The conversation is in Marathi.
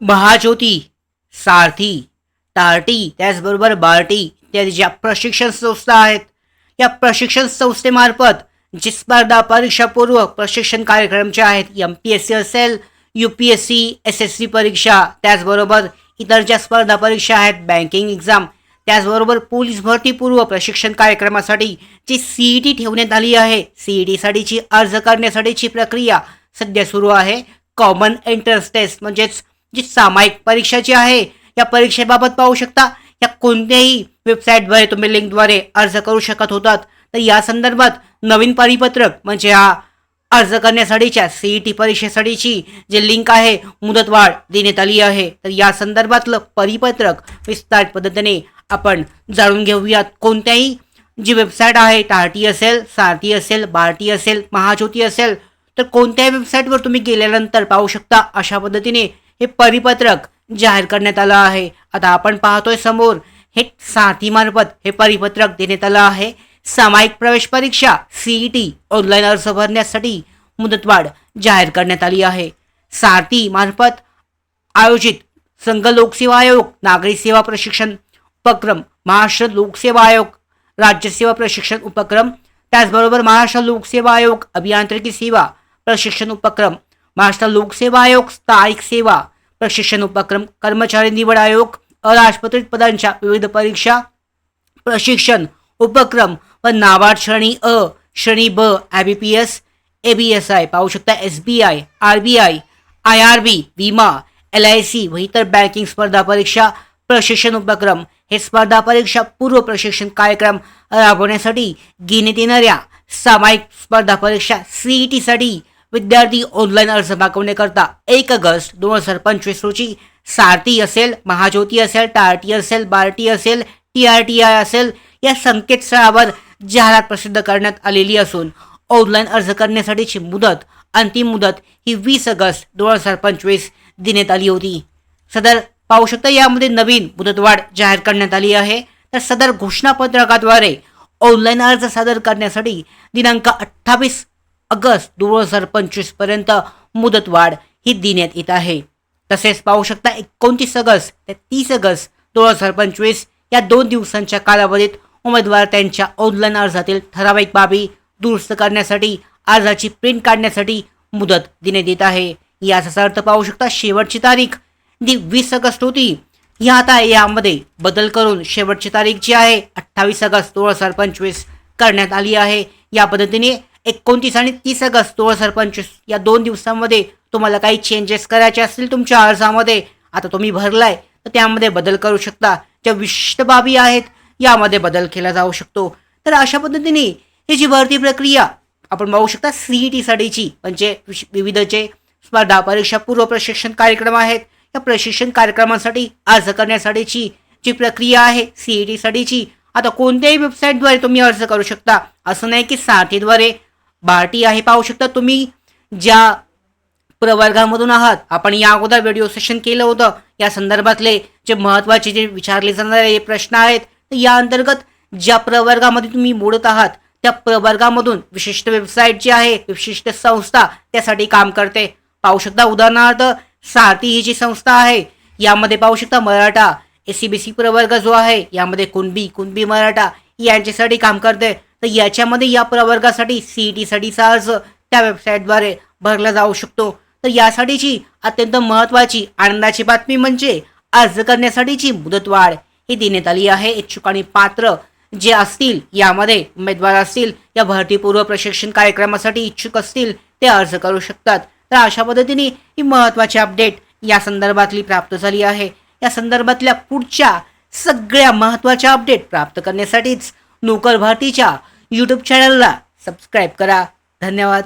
महाज्योती सारथी तारटी त्याचबरोबर बार्टी इत्यादी ज्या प्रशिक्षण संस्था आहेत या प्रशिक्षण संस्थेमार्फत जी स्पर्धा परीक्षापूर्व प्रशिक्षण कार्यक्रम जे आहेत एम पी एस सी असेल U P S C S S C परीक्षा त्याचबरोबर इतर ज्या स्पर्धा परीक्षा आहेत बँकिंग एक्झाम त्याचबरोबर पोलीस भरतीपूर्व प्रशिक्षण कार्यक्रमासाठी जी सी ई टी ठेवण्यात आली आहे सी ई टीसाठीची अर्ज करण्यासाठीची प्रक्रिया सध्या सुरू आहे. कॉमन एंट्रन्स टेस्ट म्हणजेच जी सामायिक परीक्षा जी आहे या परीक्षेबाबत पाहू शकता. या कोणत्याही वेबसाईटद्वारे तुम्ही लिंकद्वारे अर्ज करू शकत होतात. तर या संदर्भात नवीन परिपत्रक म्हणजे हा अर्ज करण्यासाठीच्या सीई टी परीक्षेसाठीची जे लिंक आहे मुदतवाढ देण्यात आली आहे. तर या संदर्भातलं परिपत्रक विस्तार पद्धतीने आपण जाणून घेऊयात. कोणत्याही जी वेबसाईट आहे टार्टी असेल सारथी असेल बार्टी असेल महाज्योती असेल तर कोणत्याही वेबसाईटवर तुम्ही गेल्यानंतर पाहू शकता अशा पद्धतीने हे परिपत्रक जाहीर करण्यात आलं आहे. आता आपण पाहतोय समोर हे साथीमार्फत हे परिपत्रक देण्यात आलं आहे. सामायिक प्रवेश परीक्षा सीईटी ऑनलाईन अर्ज भरण्यासाठी मुदतवाढ जाहीर करण्यात आली आहे. सारथी मार्फत आयोजित संघ लोकसेवा आयोग नागरी सेवा प्रशिक्षण उपक्रम महाराष्ट्र लोकसेवा आयोग राज्यसेवा प्रशिक्षण उपक्रम त्याचबरोबर महाराष्ट्र लोकसेवा आयोग अभियांत्रिकी सेवा प्रशिक्षण उपक्रम महाराष्ट्र लोकसेवा आयोग स्थायिक सेवा प्रशिक्षण उपक्रम कर्मचारी निवड आयोग अराजपत्रित पदांच्या विविध परीक्षा प्रशिक्षण उपक्रम व नाबार्ड श्रेणी अ श्रेणी ब I B P S A B S I पाहू शकता S B I R B I I I R B L I C व इतर बँकिंग स्पर्धा परीक्षा प्रशिक्षण उपक्रम. हे स्पर्धा परीक्षा पूर्व प्रशिक्षण कार्यक्रम राबवण्यासाठी घेण्यात येणाऱ्या सामायिक स्पर्धा परीक्षा सीईटीसाठी विद्यार्थी ऑनलाईन अर्ज मागवण्याकरता एक ऑगस्ट दोन हजार पंचवीस रोजी सारथी असेल महाज्योती असेल टारटी असेल बार्टी असेल टी आर टी आय असेल या संकेतस्थळावर जाहिरात प्रसिद्ध करण्यात आलेली असून ऑनलाईन अर्ज करण्यासाठीची मुदत अंतिम मुदत ही वीस ऑगस्ट दोन हजार पंचवीस देण्यात आली होती. सदर पाहू शकता यामध्ये नवीन मुदतवाढ जाहीर करण्यात आली आहे. तर सदर घोषणापत्रकाद्वारे ऑनलाईन अर्ज सादर करण्यासाठी दिनांक अठ्ठावीस ऑगस्ट दोन हजार पंचवीसपर्यंत मुदतवाढ ही देण्यात येत आहे. तसेच पाहू शकता एकोणतीस ऑगस्ट ते तीस ऑगस्ट दोन हजार पंचवीस या दोन दिवसांच्या कालावधीत उमेदवार त्यांच्या ऑनलाईन अर्जातील ठराविक बाबी दुरुस्त करण्यासाठी अर्जाची प्रिंट काढण्यासाठी मुदत देण्यात येत आहे. याचा अर्थ पाहू शकता शेवटची तारीख जी वीस ऑगस्ट होती या आता यामध्ये बदल करून शेवटची तारीख जी आहे अठ्ठावीस ऑगस्ट दोन हजार पंचवीस करण्यात आली आहे. या पद्धतीने एकोणतीस आणि तीस ऑगस्ट दोन हजार पंचवीस या दोन दिवसांमध्ये तुम्हाला काही चेंजेस करायचे असतील तुमच्या अर्जामध्ये आता तुम्ही भरलाय तर त्यामध्ये बदल करू शकता. ज्या विशिष्ट बाबी आहेत यामध्ये बदल केला जाऊ शकतो. तर अशा पद्धतीने ही जी भरती प्रक्रिया आपण पाहू शकता सीई टी म्हणजे विविध जे स्पर्धा परीक्षा पूर्व प्रशिक्षण कार्यक्रम आहेत. या प्रशिक्षण कार्यक्रमासाठी अर्ज करण्यासाठीची जी प्रक्रिया आहे सीईटीसाठीची टी आता कोणत्याही वेबसाईटद्वारे तुम्ही अर्ज करू शकता. असं नाही की साथीद्वारे बार्टी आहे पाहू शकता तुम्ही ज्या प्रवर्गामधून आहात. आपण या अगोदर व्हिडिओ सेशन केलं होतं. या संदर्भातले जे महत्त्वाचे जे विचारले जाणारे प्रश्न आहेत तर या अंतर्गत ज्या प्रवर्गामध्ये तुम्ही मोडत आहात त्या प्रवर्गामधून विशिष्ट वेबसाईट जी आहे विशिष्ट संस्था त्यासाठी काम करते. पाहू शकता उदाहरणार्थ सारथी ही जी संस्था आहे यामध्ये पाहू शकता Maratha S C B C प्रवर्ग जो आहे यामध्ये कुणबी कुणबी मराठा यांच्यासाठी काम करते. तर याच्यामध्ये या प्रवर्गासाठी सी टी अर्ज त्या वेबसाईटद्वारे भरला जाऊ शकतो. तर यासाठीची अत्यंत महत्त्वाची आनंदाची बातमी म्हणजे अर्ज करण्यासाठीची मुदतवाढ ही देण्यात आली आहे. इच्छुक आणि पात्र जे असतील यामध्ये उमेदवार असतील या भरतीपूर्व प्रशिक्षण कार्यक्रमासाठी इच्छुक असतील ते अर्ज करू शकतात. तर अशा पद्धतीने ही महत्त्वाची अपडेट या संदर्भातली प्राप्त झाली आहे. या संदर्भातल्या पुढच्या सगळ्या महत्त्वाच्या अपडेट प्राप्त करण्यासाठीच लोकल भारतीच्या यूट्यूब चॅनलला सबस्क्राईब करा. धन्यवाद.